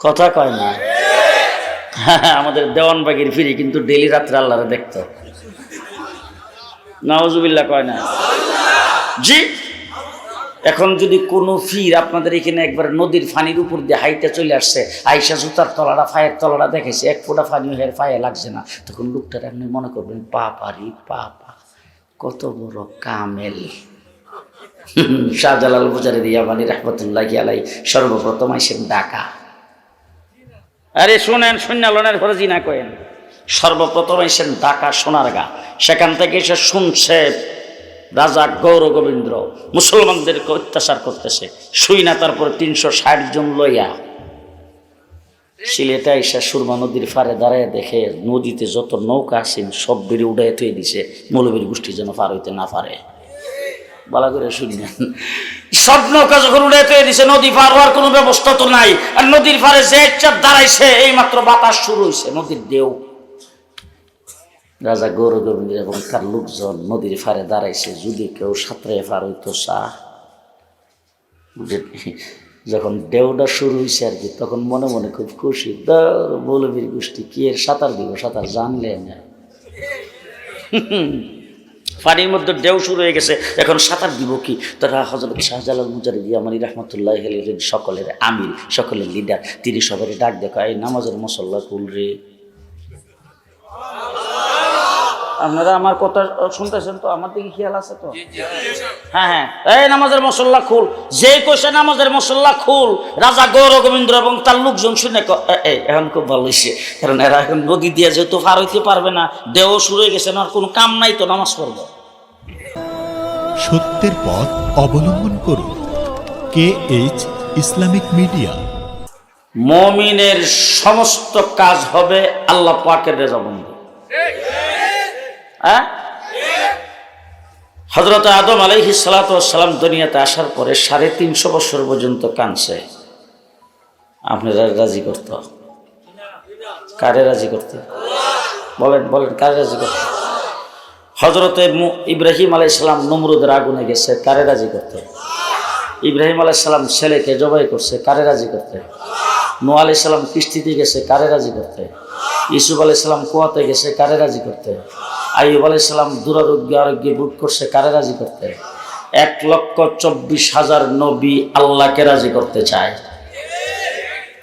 কথা কয় না। আমাদের দেওয়ানবাগির ফিরি কিন্তু ডেলি রাত্রে আল্লাহরে দেখতো। নওয়াজুবিল্লাহ কয় না। জি, এখন যদি কোনো ফির আপনাদের এখানে একবার নদীর ফানির উপর দিয়ে হাইতে চলে আসছে, আইসা জুতার তলাটা, ফায়ের তলাটা দেখেছে এক ফোঁটা ফানি হের ফায়ে লাগছে না, তখন লোকটার আপনি মনে করবেন পা পারি পা পা কত বড় কামেল। শাহজালাল বুজারি দিয়ামানি রহমতুল্লাহ আলাই সর্বপ্রথম আইসেন ডাকা আরে শুনেন শূন্যালনের পরে জিনা কয়েন সর্বপ্রথম এসেন ঢাকা সোনারগা। সেখান থেকে এসে শুনছে রাজা গৌর গোবিন্দ মুসলমানদেরকে অত্যাচার করতেছে। শুই না, তারপর তিনশো ষাট জন লইয়া সিলেটে এসে সুরমা নদীর ফারে দাঁড়ায় দেখে নদীতে যত নৌকা আছেন সব বেড়ে উড়াই থয়ে দিছে। মৌলবীর গোষ্ঠী যেন পার হইতে না পারে। বালা করে শুনলেন সব নৌকা যখন উড়ে পেয়ে দিছে, নদী পার হওয়ার কোনো ব্যবস্থা তো নাই। আর নদীর পারে যে চাপ দাঁড়াইছে এই মাত্র বাতাস শুরু হয়েছে নদীর ঢেউ। রাজা গৌর গোবিন্দ এবং তার লোকজন নদীর ফারে দাঁড়াইছে, যদি কেউ সাঁতরে পার হইতো চা। যখন ঢেউটা শুরু হয়েছে আর কি, তখন মনে মনে খুব খুশি মৌলবীর গোষ্ঠী, কি এর সাঁতার দিব? সাঁতার জানলে না। পানির মধ্যে ঢেউ শুরু হয়ে গেছে। এখন সাঁতার দিব কি? তারা হজরত শাহজালাল মুজারি আমানি রহমতুল্লাহ আলাইহির সকলের আমির, সকলের লিডার তিনি সবারই ডাক দেখা এই নামাজের মশল্লা কুল রে। আপনারা আমার কথা শুনতেছেন তো আমার দিকে খেয়াল আছে তো? হ্যাঁ হ্যাঁ। এই নামাজের মশল্লা খুল। যে কইছে নামাজের মশল্লা খুল রাজা গৌর গোবিন্দ এবং তার লোকজন শুনে এই এখন খুব ভালো হয়েছে কারণ এরা এখন নদী দিয়ে যেহেতু পার হইতে পারবে না দেহ শুরু হয়ে গেছে না আর কোনো কাম নাই তো নামাজ পড়ব। সত্যের পথ অবলম্বন করুন। K H Islamic media. মমিনের সমস্ত কাজ হবে আল্লাহ পাকের রেজাবন্দি। হ্যাঁ? হজরত আদম আলাইহি সালাম দুনিয়াতে আসার পরে সাড়ে তিনশো বছর পর্যন্ত কানছে আপনারা রাজি করত? কারে রাজি করতে? বলেন বলেন, কারে রাজি করতে? হজরতে ইব্রাহিম আলাইসালাম নমরুদের আগুনে গেছে, কারে রাজি করতে? ইব্রাহিম আলাইসালাম ছেলেকে জবাই করছে, কারে রাজি করতে? নু আলাইসালাম কিস্তিতে গেছে, কারে রাজি করতে? ইসুফ আলাইসালাম কুয়াতে গেছে, কারে রাজি করতে? আইব আলাইসালাম দুরারোগ্য আরোগ্যে বুক করছে, কারে রাজি করতে? এক লক্ষ চব্বিশ হাজার নবী আল্লাহকে রাজি করতে চায়।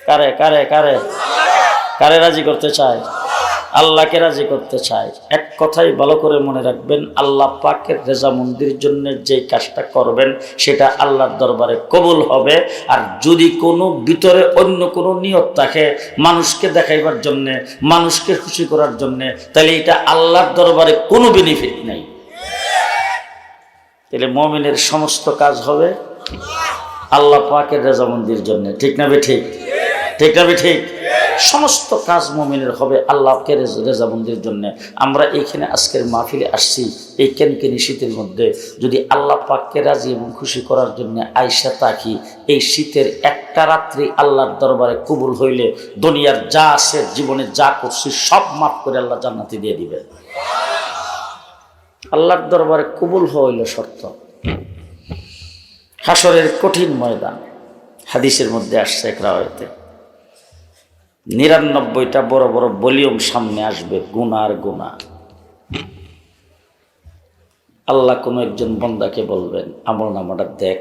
কারে কারে কারে? কারে রাজি করতে চায়? আল্লাহকে রাজি করতে চায়। কথাই ভালো করে মনে রাখবেন, আল্লাহ পাকের রেজামন্দির জন্য যে কাজটা করবেন, সেটা আল্লাহর দরবারে কবুল হবে। আর যদি কোনো ভিতরে অন্য কোনো নিয়ত থাকে মানুষকে দেখাইবার জন্যে, মানুষকে খুশি করার জন্যে, তাহলে এটা আল্লাহর দরবারে কোনো বেনিফিট নেই। তাহলে মমিনের সমস্ত কাজ হবে আল্লাহ পাকের রেজামন্দির জন্য। ঠিক না বে ঠিক? ঠিক না বে ঠিক? সমস্ত কাজ মমিনের হবে আল্লাহকে রেজ- রেজামন্দির জন্য। আমরা এইখানে আজকের মাহফিলে আসছি এই কেনকেনি শীতের মধ্যে। যদি আল্লাহ পাককে রাজি এবং খুশি করার জন্য আইসা তাকি, এই শীতের একটা রাত্রি আল্লাহর দরবারে কবুল হইলে দুনিয়ার যা আছে, জীবনে যা করছি, সব মাফ করে আল্লাহ জান্নাতি দিয়ে দিবে আল্লাহর দরবারে কবুল হইল শর্ত। হাসরের কঠিন ময়দান। হাদিসের মধ্যে আসছে এক রাওয়ায়তে। নিরানব্বইটা বড় বড় ভলিউম সামনে আসবে গুনার গুণা। আল্লাহ কোনো একজন বন্দাকে বলবেন, আমল নামাটা দেখ।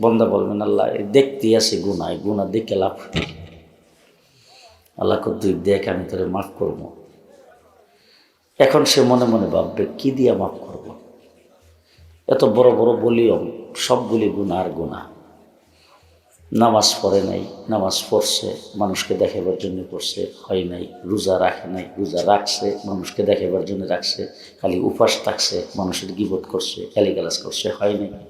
বন্দা বলবেন, আল্লাহ দেখতে আসি গুনায় গুণা দেখে লাভ? আল্লাহ তুই দেখ, আমি তোরে মাফ করব। এখন সে মনে মনে ভাববে, কি দিয়ে মাফ করব? এত বড় বড় ভলিউম, সবগুলি গুণা আর গুণা। নামাজ পড়ে নাই, নামাজ পড়ছে, মানুষকে দেখাবার জন্য পড়ছে, হয় নাই, রোজা রাখে নাই, রোজা রাখছে, মানুষকে দেখাবার জন্য রাখছে, খালি উপাস থাকছে, মানুষের গিবত করছে, গালিগালাজ করছে, হয় নাই।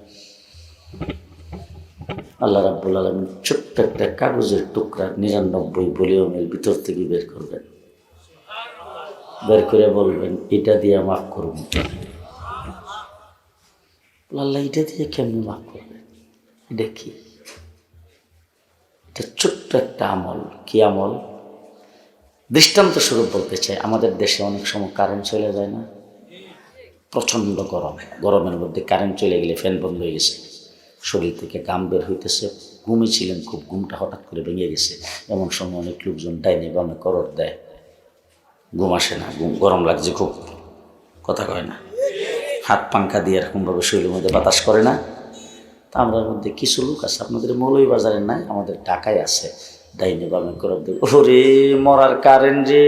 আল্লাহ রাব্বুল আলমিন ছোট্ট একটা কাগজের টুকরা নিরানব্বই ভলিউমের ভিতর থেকে বের করবেন। বের করে বলবেন, এটা দিয়ে মাফ করুন। আল্লাহ, এটা দিয়ে কেমনি মাফ করবেন? এটা কি? এটা ছোট্ট একটা আমল। কি আমল? দৃষ্টান্ত স্বরূপ বলতে চাই, আমাদের দেশে অনেক সময় কারেন্ট চলে যায় না। প্রচণ্ড গরম, গরমের মধ্যে কারেন্ট চলে গেলে ফ্যান বন্ধ হয়ে গেছে। শরীর থেকে গাম বের হইতেছে ঘুমিয়েছিলেন খুব, ঘুমটা হঠাৎ করে ভেঙে গেছে। এমন সময় অনেক লোকজন ডাইনি বামে করর দেয়। ঘুম আসে না, ঘুম, গরম লাগছে খুব। কথা কয় না। হাত পাঙ্খা দিয়ে এরকমভাবে শরীরের মধ্যে বাতাস করে না। তা আমরা মধ্যে কিছু লোক আছে, আপনাদের মৌলই বাজারে নাই, আমাদের ঢাকায় আছে। ডাইনি বামে দেব। ওরে মরার কারেন্ট রে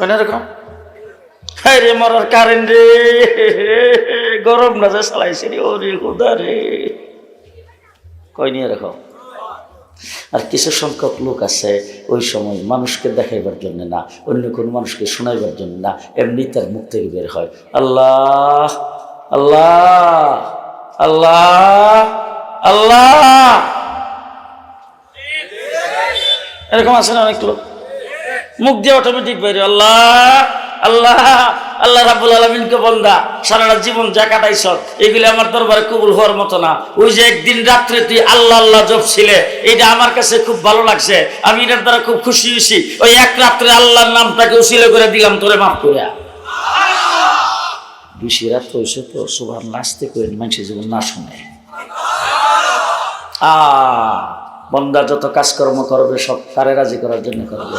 এরকম রে মরার কারেন্ট রে, গরম না যে চালাইছে রে, ওরে খোদা রে। কয়নি এরকম আর কিছু সংখ্যক লোক আছে, ওই সময় মানুষকে দেখাইবার জন্য না, অন্য কোনো মানুষকে শোনাইবার জন্য না, এমনি তার মুখ থেকে বের হয়। আল্লাহ! আল্লাহ আল্লাহ আল্লাহ। এরকম আছে না অনেক লোক? মুখ দিয়ে অটোমেটিক বের আল্লাহ আল্লাহ আল্লাহ রাবুল আলমিনকে বন্দা, সারাটা জীবন যা কাটাইছ, এগুলি আমার দরবারে কবুল হওয়ার মতো না। ওই যে একদিন রাত্রে তুই আল্লাহ আল্লাহ জপছিলে, এটা আমার কাছে খুব ভালো লাগছে, আমি এটার দ্বারা খুব খুশি হয়েছি। ওই এক রাত্রে আল্লাহর নামটাকে উশিলে করে দিলাম, তোরে মাফ করিয়া। বেশি রাত হয়েছে তো সবার নাচতে করে মানুষের জীবন না শুনে। আ, বন্দা যত কাজকর্ম করবে, সব কারে রাজি করার জন্য করবে।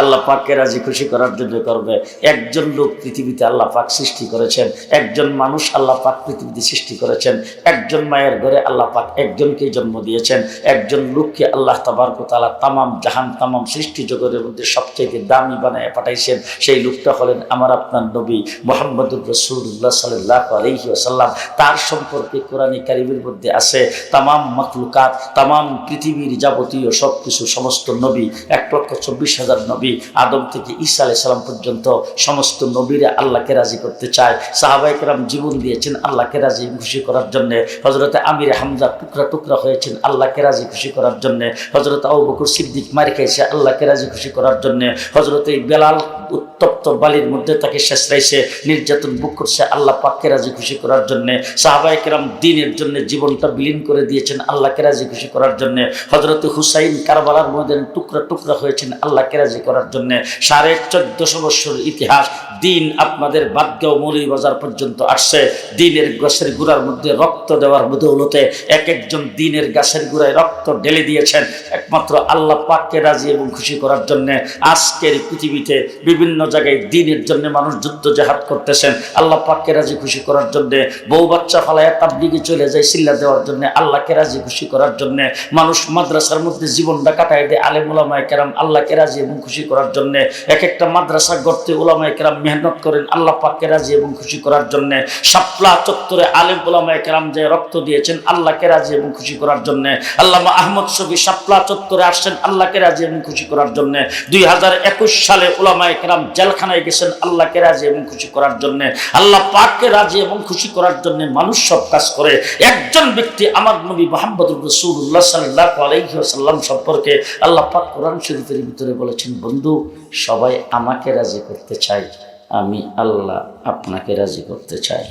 আল্লাহ পাককে রাজি খুশি করার জন্য করবে। একজন লোক পৃথিবীতে আল্লাহ পাক সৃষ্টি করেছেন, একজন মানুষ আল্লাহ পাক পৃথিবীতে সৃষ্টি করেছেন, একজন মায়ের ঘরে আল্লাহ পাক একজনকে জন্ম দিয়েছেন, একজন লোককে আল্লাহ তাবারকতালা তামাম জাহান তামাম সৃষ্টি জগতের মধ্যে সবচেয়ে দামি বানায় পাঠাইছেন। সেই লোকটা হলেন আমার আপনার নবী মোহাম্মদুর রসুল্লাহ সাল্লাহ আলহি আসাল্লাম তার সম্পর্কে কোরআনী কারিমের মধ্যে আছে, তামাম মখলুকাত, তামাম পৃথিবীর যাবতীয় সব কিছু সমস্ত নবী, এক লক্ষ চব্বিশ হাজার নবী আদম থেকে ঈসা আলাই সালাম পর্যন্ত সমস্ত নবীরা আল্লাহকে রাজি করতে চায়। সাহাবাইকেরাম জীবন দিয়েছেন আল্লাহকে রাজি খুশি করার জন্য। হজরতে আমির হামজা টুকরা টুকরা হয়েছেন আল্লাহকে রাজি খুশি করার জন্য। হজরত আবু বকর সিদ্দিক মারি খাইছে আল্লাহকে রাজি খুশি করার জন্য। হজরতে বেলাল উত্তপ্ত বালির মধ্যে তাকে শেষ রাইছে নির্যাতন বুক করছে, আল্লাহ পাককে রাজি খুশি করার জন্য। সাহাবাইকেরাম দিনের জন্য জীবনটা বিলীন করে দিয়েছেন আল্লাহকে রাজি খুশি করার জন্যে। হজরত হুসাইন কারবালার মধ্যে টুকরা টুকরা হয়েছেন আল্লাহকে রাজি করার জন্য সাড়ে চোদ্দশো বছর ইতিহাস দিন আপনাদের বাদগাঁও মৌলভীবাজার পর্যন্ত আসছে। দিনের গাছের গুড়ার মধ্যে রক্ত দেওয়ার বদৌলতে এক একজন দিনের গাছের গুড়ায় রক্ত ঢেলে দিয়েছেন। একমাত্র আল্লাহ পাককে রাজি এবং খুশি করার জন্য আজকের পৃথিবীতে বিভিন্ন জায়গায় দিনের জন্য মানুষ যুদ্ধ জাহাদ করতেছেন। আল্লাহ পাককে রাজি খুশি করার জন্য বউ বাচ্চা ফালাইয়া তাবলিগে চলে যায় সিল্লা দেওয়ার জন্য আল্লাহকে রাজি খুশি করার জন্য। মানুষ মাদ্রাসার মধ্যে জীবনটা কাটায় দেয়। আলেম ওলামায় কেরাম আল্লাহকে রাজি এবং খুশি করার জন্য এক একটা মাদ্রাসা গড়তে ওলামায় কেরাম মেহনত করেন, আল্লাহ পাককে রাজি এবং খুশি করার জন্য। শাপলা চত্বরে আলেম ওলামায় কেরাম যে রক্ত দিয়েছেন, আল্লাহকে রাজি এবং খুশি করার জন্য। আল্লামা আহমদ শফি শাপলা চত্বরে আসছেন, আল্লাহকে রাজি এবং খুশি করার জন্য। দুই হাজার একুশ সালে ওলামায় কেরাম জেলখানায় গেছেন, আল্লাহকে রাজি এবং খুশি করার জন্য। আল্লাহ পাককে রাজি এবং খুশি করার জন্য মানুষ সব কাজ করে। একজন ব্যক্তি আমার নবী মোহাম্মদ রসুল্লাহ সাল্লাহ আলাইসাল্লাম সম্পর্কে আল্লাহ পাক কোরআন শরীফের ভিতরে বলেছেন বন্ধু, সবাই আমাকে রাজি করতে চাই আমি আল্লাহ আপনাকে রাজি করতে চাই।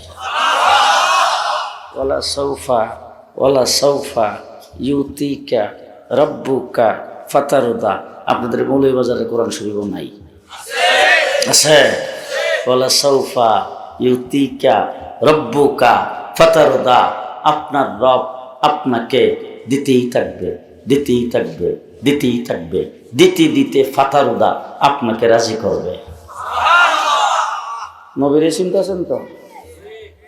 ওলা সৌফা ওলা সৌফা ইউতিকা রব্বুকা ফাতারুদা। আপনাদের মৌলভীবাজারে কোরআন শরীফ নাই। আছে? ওলা সৌফা ইউতিকা রব্বুকা ফাতারুদা। আপনার রব আপনাকে দিতেই থাকবে দিতেই থাকবে দিতেই থাকবে। দিতে দিতে ফাতারুদা আপনাকে রাজি করবে। নবীরে চিন্তা আছেন তো?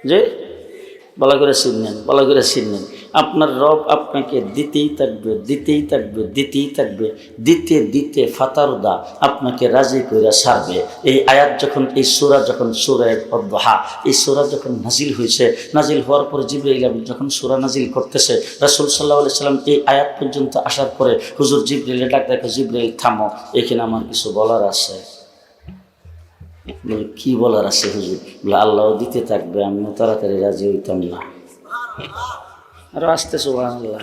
যে বলা করে চিনলেন বলা করে চিনলেন আপনার রব আপনাকে দিতেই থাকবে দিতেই থাকবে দিতেই থাকবে, দিতে দিতে ফাতারুদা আপনাকে রাজি করে সারবে। এই আয়াত যখন, এই সুরা যখন সুরায় অব্বাহা এই সুরা যখন নাজিল হয়েছে নাজিল হওয়ার পরে জিব্রাইল আমিন যখন সুরা নাজিল করতেছে, রাসুল সাল্লাহ সাল্লাম এই আয়াত পর্যন্ত আসার পরে হুজুর জিব্রাইলে ডাক দেখো, জিব্রাইল, থামো, এখানে আমার কিছু বলার আছে। কি বলার আছে হুজুর? আল্লাহ দিতে থাকবে, আমিও তাড়াতাড়ি রাজি হইতাম না। আরও আসতে সুবাহ আল্লাহ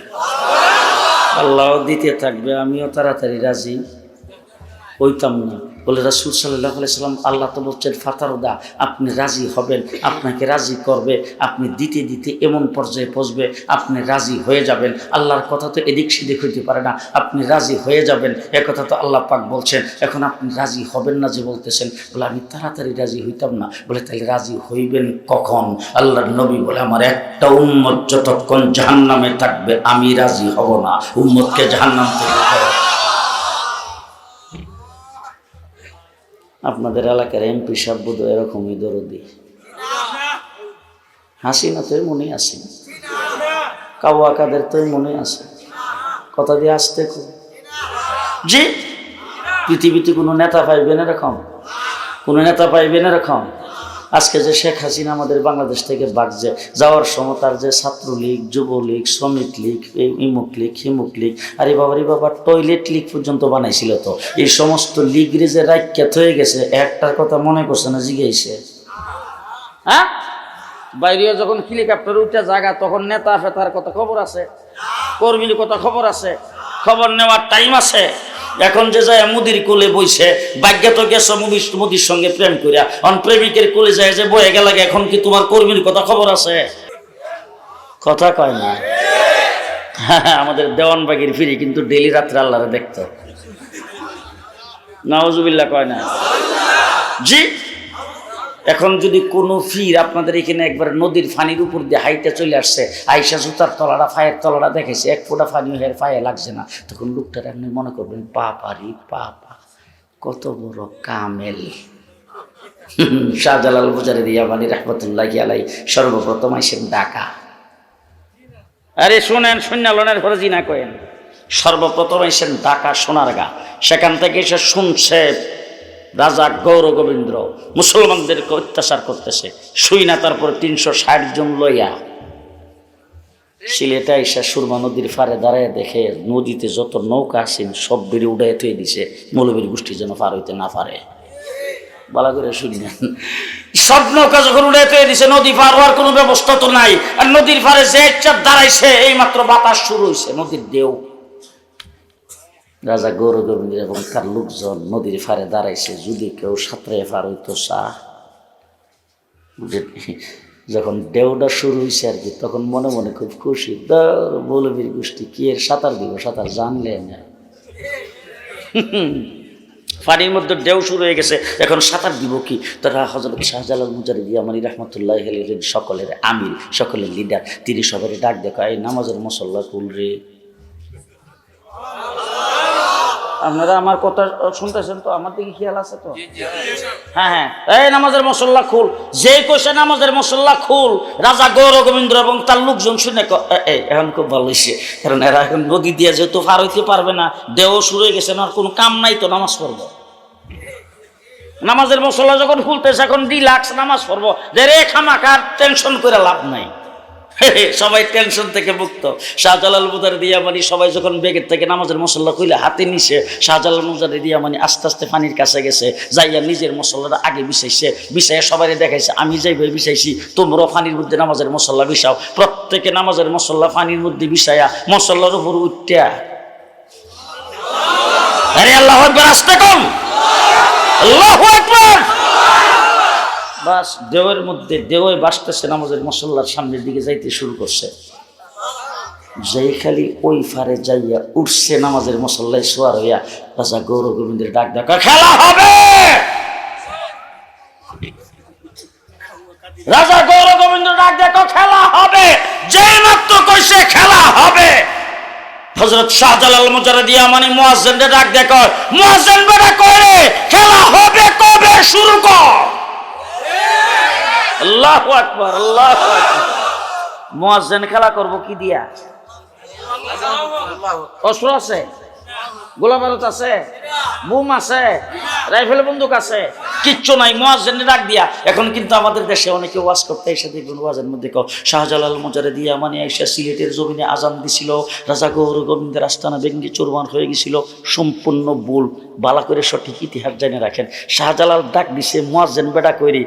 আল্লাহ দিতে থাকবে আমিও তাড়াতাড়ি রাজি হইতাম না। বলে রাসুল সাল্লাহ সাল্লাম, আল্লাহ তো বলছেন, ফাতারুদা, আপনি রাজি হবেন, আপনাকে রাজি করবে, আপনি দিতে দিতে এমন পর্যায়ে পৌঁছবে, আপনি রাজি হয়ে যাবেন। আল্লাহর কথা তো এদিক সেদিক হইতে পারে না, আপনি রাজি হয়ে যাবেন, এ কথা তো আল্লাহ পাক বলছেন। এখন আপনি রাজি হবেন না যে বলতেছেন, বলে আমি তাড়াতাড়ি রাজি হইতাম না, বলে তাহলে রাজি হইবেন কখন? আল্লাহর নবী বলে, আমার একটা উম্মত যতক্ষণ জাহান্নামে থাকবে, আমি রাজি হব না, উম্মতকে জাহান্নাম থেকে আপনাদের এলাকার এমপি হয় এরকমই দরদি। হাসি না তোর মনে আছে কাওয়া কাদের তোর মনে আসে কথা দিয়ে আসতে জি? পৃথিবীতে কোনো নেতা পাইবেন এরকম? কোনো নেতা পাইবেন এরকম? আজকে যে শেখ হাসিনা আমাদের বাংলাদেশ থেকে বাগছে যাওয়ার সময় তার যে ছাত্রলীগ, যুবলীগ শ্রমিক লীগ ইমুক লীগ হিমুক লীগ আরে বাবা রে বাবা টয়লেট লীগ পর্যন্ত বানাইছিল তো। এই সমস্ত লীগরে যে রাইখ্যাত হয়ে গেছে, একটার কথা মনে করছে না জিজ্ঞাসে হ্যাঁ? বাইরে যখন হেলিকপ্টার উঠে জায়গা তখন নেতা ফেতার কথা খবর আছে, কর্মীর কথা খবর আছে, খবর নেওয়ার টাইম আছে। এখন যে যায় মুদির কোলে বইছে, ভাগ্য তো গেছো মুদির সঙ্গে প্রেম করিয়া অন প্রেমিকের কোলে যায় যে বয়ে গেলাগে, এখন কি তোমার কর্মীর কথা খবর আছে? কথা কয় না। আমাদের দেওয়ানবাগির ফিরি কিন্তু ডেলি রাত্রে আল্লাহরে দেখতো। নাওজুবিল্লা কয় না। জি? এখন যদি কোনো ফির আপনাদের এখানে একবার নদীর ফানির উপর দিয়ে হাইতে চলে আসছে, আইসা জুতার তলাটা, ফায়ের তলাটা দেখেছে, এক ফোঁটা ফানি হের ফায়ে লাগছে না। তখন লোকটার আপনি মনে করবেন পা পারি পা পা কত বড় কামেল। শাহজালাল বুজারে দিয়া মানি রহমতুল্লাহ আলাই সর্বপ্রথম আইসেন ঢাকা। আরে শোনেন সন্ন্যালনের ঘরে জিনা কয়েন সর্বপ্রথম এসেন ঢাকা সোনারগা। সেখান থেকে এসে শুনছে রাজা গৌর গোবিন্দ মুসলমানদেরকে অত্যাচার করতেছে। শুই না, তারপর তিনশো ষাট জন লইয়া সিলেটে এসে সুরমা নদীর ফারে দাঁড়ায় দেখে, নদীতে যত নৌকা আছেন সব বেড়ে উড়াই থয়ে দিছে। মৌলবীর গোষ্ঠী যেন পার হইতে না পারে। বলা করে শুনি না। সব নৌকা যখন উড়ে তৈরি দিছে, নদী পার হওয়ার কোনো ব্যবস্থা তো নাই। আর নদীর পারে যে চাপ দাঁড়াইছে এই মাত্র বাতাস শুরু হয়েছে নদীর ঢেউ। রাজা গৌর গোবিন্দ এবং তার লোকজন নদীর পারে দাঁড়াইছে, যদি কেউ সাঁতরে পার হইতো চা। যখন ঢেউটা শুরু হয়েছে আর কি, তখন মনে মনে খুব খুশি বলবীর গোষ্ঠী, কি এর সাঁতার দিব, সাঁতার জানলে না? পানির মধ্যে ঢেউ শুরু হয়ে গেছে, এখন সাঁতার দিব কি? তারা হজরত শাহজালাল মুজারিদ ইয়ামানি রহমতুল্লাহ সকলের আমির, সকলের লিডার তিনি সবারই ডাক দেখা এই নামাজের মশল্লা কুল রে? আপনারা আমার কথা শুনতেছেন তো আমার দিকে খেয়াল আছে তো? হ্যাঁ হ্যাঁ। এই নামাজের মশল্লা খুল। যে কইছে নামাজের মশল্লা খুল রাজা গৌর গোবিন্দ এবং তার লোকজন শুনে এখন খুব ভালো হয়েছে কারণ এরা এখন নদী দিয়ে যেহেতু পার হইতে পারবে না দেহ শুরু হয়ে গেছে না কোনো কাম নাই তো নামাজ পড়ব। নামাজের মশলা যখন খুলতেছে এখন রিল্যাক্স নামাজ পড়ব। যে রে খামাকার টেনশন করে লাভ নাই। সবাই টেনশন থেকে মুক্ত। শাহজালাল মুজার দিয়া মানে সবাই যখন বেগের থেকে নামাজের মশলা খুলে হাতে নিছে, শাহজালাল মুজার দিয়া মানে আস্তে আস্তে পানির কাছে গেছে, যাইয়া নিজের মশলাটা আগে বিছাইছে, বিছাইয়া সবাই দেখাইছে, আমি যাই ভাই বিছাইছি, তোমরাও পানির মধ্যে নামাজের মশলা বিছাও। প্রত্যেকে নামাজের মশলা পানির মধ্যে বিছাইয়া মশলার উপর উঠতে আরে আল্লাহ একবার আসতে কম। আল্লাহু আকবার। বাস দেওয়ের মধ্যে দেওয়ে বাসতেছে নামাজের মশল্লার সামনের দিকে যাইতে শুরু করছে। যাই খালি ওই ফারে যাইয়া উঠছে নামাজের মশল্লায় শোয়ার হইয়া, রাজা গৌর গোবিন্দের ডাক ডাকা খেলা হবে! রাজা গৌর গোবিন্দ ডাক দেখো খেলা হবে! যেই মাত্র কইছে, খেলা হবে! হজরত শাহজালাল মুজারা দিয়া মানে মুয়াজ্জিনকে ডাক দেখো মুয়াজ্জিন বেটা করে খেলা হবে কবে? শুরু কর! আল্লাহু আকবর, আল্লাহ আকবার। খেলা করব কি দিয়া? অস্ত্র আছে? গোলা বারুদ আছে? বুম আছে? রাইফেল বন্দুক আছে? কিচ্ছু নাই মোয়াজেনে ডাক দিয়া। এখন কিন্তু আমাদের দেশে অনেকে ওয়াজ করতে এসে দেখবেন, ওয়াজের মধ্যে কও শাহজালাল মজারে দিয়া মানে এসে সিলেটের জমিনে আজান দিছিল রাজা গৌর গোবিন্দের আস্তানা ভেঙ্গে চোরবান হয়ে গেছিল, সম্পূর্ণ ভুল, বালা করে সঠিক ইতিহাস জেনে রাখেন। শাহজালাল ডাক দিছে মোয়াজেন বেডা করে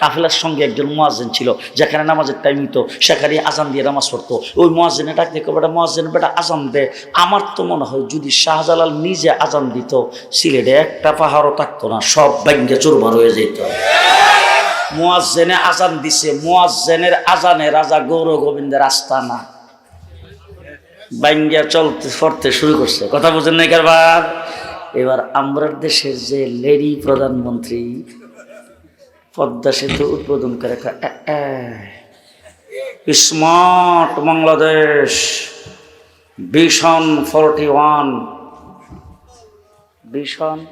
কাফেলার সঙ্গে একজন মোয়াজেন ছিল, যেখানে নামাজের টাইম হইতো সেখানে আজান দিয়ে নামাজ পড়তো। ওই মোয়াজেনে ডাক দেখো বেটা মোয়াজেন বেটা আজান দে। আমার তো মনে হয় যদি শাহজালাল নিজে আজান দিত, সিলেটে একটা পাহাড়ও থাকতো না, সব ব্যাঙ্গে চুরমার হয়ে যেত মোয়াজেনে আজান দিছে মোয়াজেনের আজানে রাজা গৌর গোবিন্দের আস্তানা ব্যাঙ্গা চলতে পড়তে শুরু করছে। কথা বুঝেন নাই কারবার? এবার আমরা দেশের যে লেডি প্রধানমন্ত্রী পদ্মা সেতু উদ্বোধন করে কয়, "এ, এ, smart Bangladesh vision forty one. Vision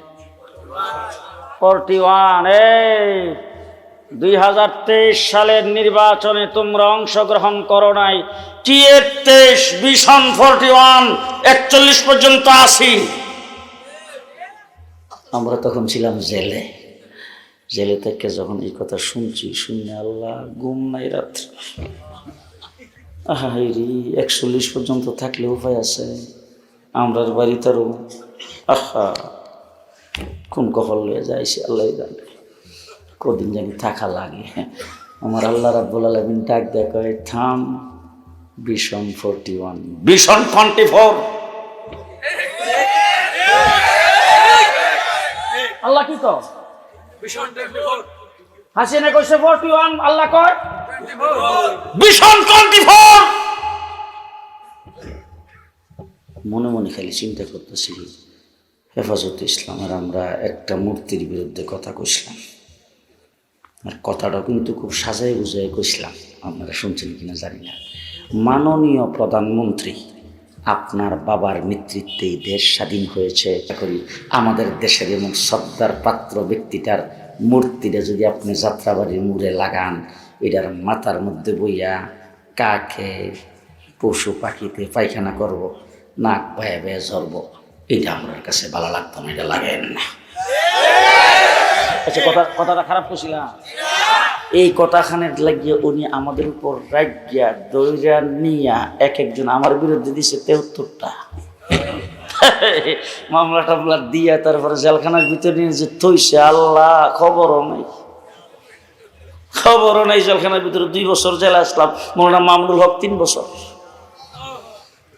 forty one. এই, দুই হাজার তেইশ সালের নির্বাচনে তোমরা অংশগ্রহণ করো নাই। কি তেইশ ভিশন ফোরটি ওয়ান। একচল্লিশ পর্যন্ত আসি আমরা তখন ছিলাম জেলে। জেলে থেকে যখন এই কথা শুনছি, শুনে আল্লাহ ঘুম নাই রাত্রে। আহাইরি একচল্লিশ পর্যন্ত থাকলে উপায় আছে। আমরার বাড়ি আহা। কোন কখন লয়ে যাইছি আল্লাহ জানে। কদিন জানি থাকা লাগে। আমার আল্লাহ রাব্বুল আলমিন ডাক দেখায় থাম vision forty one vision twenty four. আল্লাহ কি কয়? হাসিনা কইছে ফোরটি ওয়ান আল্লাহ কয়? ভীষণ টোয়েন্টি ফোর। মনে মনে খালি চিন্তা করতেছি। হেফাজত ইসলামের আমরা একটা মূর্তির বিরুদ্ধে কথা কইছিলাম। আর কথাটা কিন্তু খুব সাজাই বুঝাই কইছিলাম। আপনারা শুনছেন কিনা জানি না। মাননীয় প্রধানমন্ত্রী, আপনার বাবার নেতৃত্বে এই দেশ স্বাধীন হয়েছে। করি আমাদের দেশের এমন সর্দার পাত্র ব্যক্তিটার মূর্তিটা যদি আপনি যাত্রাবাড়ির মুড়ে লাগান, এটার মাথার মধ্যে বইয়া কাকে, পশু পাখিতে পায়খানা করব, নাক ভয়ে ভয়ে ঝরবো। এটা আমার কাছে ভালো লাগতো না, এটা লাগেন না। আচ্ছা কথা, কথাটা খারাপ করছিলাম। এই কথাখানের লাগিয়ে উনি আমাদের উপর রাজ্ঞা দৈরা নিয়া এক একজন আমার বিরুদ্ধে দিছে তেহত্তরটা। মামলা টামলা দিয়া তারপরে জেলখানার ভিতরে নিয়ে যে থইছে, আল্লাহ, খবরও নেই। খবরও নেই, জেলখানার ভিতরে দুই বছর জেলে আসলাম। মৌলানা মামুনুল হক তিন বছর।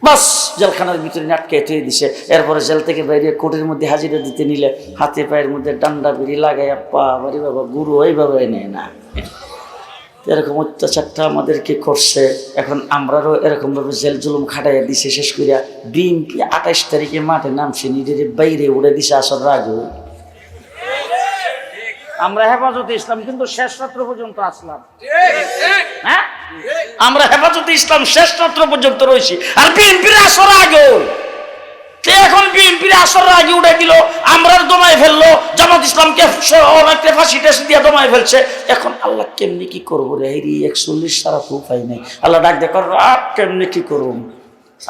বাস জেলখানার ভিতরে আটকে থুয়ে দিছে। এরপরে জেল থেকে বাইরে কোর্টের মধ্যে হাজিরা দিতে নিলে হাতে পায়ের মধ্যে ডান্ডা বিড়ি লাগাই পা বাড়ি বাবা গুরু এইভাবে নেয় না। এরকম অত্যাচারটা আমাদেরকে করছে। এখন আমরারও এরকমভাবে জেল জুলুম খাটাইয়া দিছে। শেষ করিয়া বিএনপি আঠাইশ তারিখে মাঠে নামছে নিজের বাইরে উড়ে দিছে আসর রাগ আমরা হেফাজতে ইসলাম কিন্তু শেষ রাত্র পর্যন্ত আসলাম। হ্যাঁ? আমরা হেফাজতে ইসলাম শেষ রাত্র পর্যন্ত রয়েছি। আর বিএনপির আসর এখন বিএনপির আসর আগে উঠে দিল? দমাই ফেলল। জামাত ইসলামকে অনেকটা দিয়ে দমাই ফেলছে। এখন আল্লাহ কেমনি কি করব রে? একচল্লিশ সারা উপায় নেই। আল্লাহ ডাক দেখো রাত কেমনি কি করুন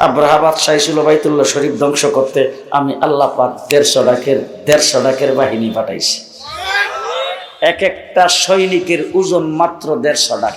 আব্রাহাবাদ শাহী ছিল বাইতুল্লাহ শরীফ ধ্বংস করতে। আমি আল্লাহ পাক দেড়শো ডাকের দেড়শো ডাকের বাহিনী পাঠাইছি। এক একটা সৈনিকের ওজন মাত্র দেড়শো ডাক।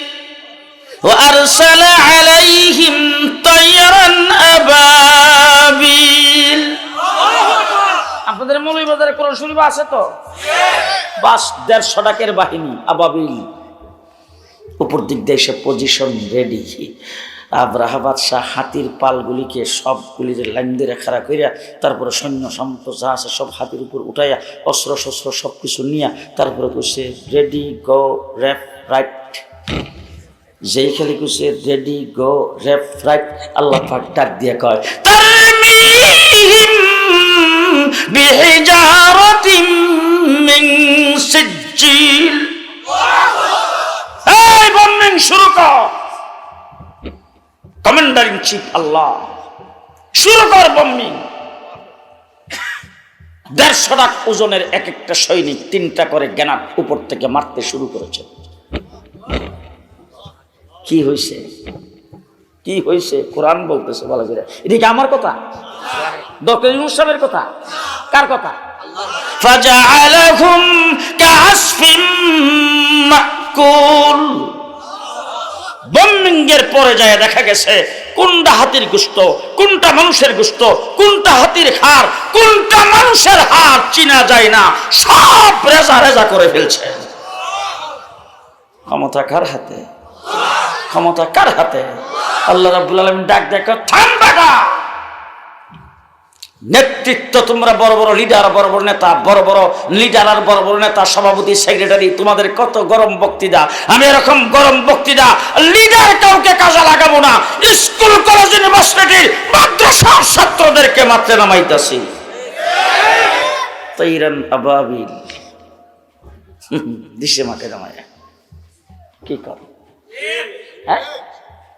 وأرسل عليهم طيرا أبابيل আপনাদের মৌলী বাজারে কোরআন শরীফ আছে তো বাস দেড়শো টাকের বাহিনী আবাবিল উপর দিক দিয়ে এসে পজিশন রেডি আব্রাহা বাদশাহ হাতির পালগুলিকে সবগুলির লাইন দিয়ে খাড়া করিয়া তারপরে সৈন্য সামন্ত যা আছে সব হাতির উপর উঠাইয়া অস্ত্র শস্ত্র সব কিছু নিয়া তারপরে কইছে রেডি গো র্যাপ রাইট যেই খালি কুছে ready go rap right Allah পাক ডাক দিয়ে কয় বিহিজারাতিম মিন সিজিল এই বর্ণিং শুরু কর। কমান্ডার ইন চিফ আল্লাহ। শুরু কর বম্বিং দেড়শো ওজনের এক একটা সৈনিক তিনটা করে জ্ঞানার উপর থেকে মারতে শুরু করেছে। কি হয়েছে কি হয়েছে কোরআন বলতেছে, বলা যায় এটি কি আমার কথা? ডক্টর ইউনুস সাহেবের কথা? কার কথা? ফাজাআলাহুম কাআসফিম মাকুল। বন্ডিংয়ের পরে যায়, দেখা গেছে, কোনটা হাতির গুস্ত, কোনটা মানুষের গুস্ত, কোনটা হাতির হার কোনটা মানুষের হার চিনা যায় না, সব রেজা রেজা করে ফেলছে। ক্ষমতা কার হাতে? ক্ষমতা কার হাতে? আল্লাহ রাব্বুল আলামিন ডাক দেখো থাম বেটা নেতৃত্ব তোমরা বড় বড় লিডার বড় বড় নেতা, বড় বড় লিডার আর বড় বড় নেতা, সভাপতি সেক্রেটারি তোমাদের কত গরম বক্তৃতা। আমি এরকম গরম বক্তৃতা লিডার কাউকে কাজে লাগাবো না। স্কুল কলেজ ইউনিভার্সিটির মাদ্রাসার ছাত্রদেরকে মাত্রে নামাইতাছি। তৈরান আবাবিল। দিশে মাঠে নামায় কি কর? হ্যাঁ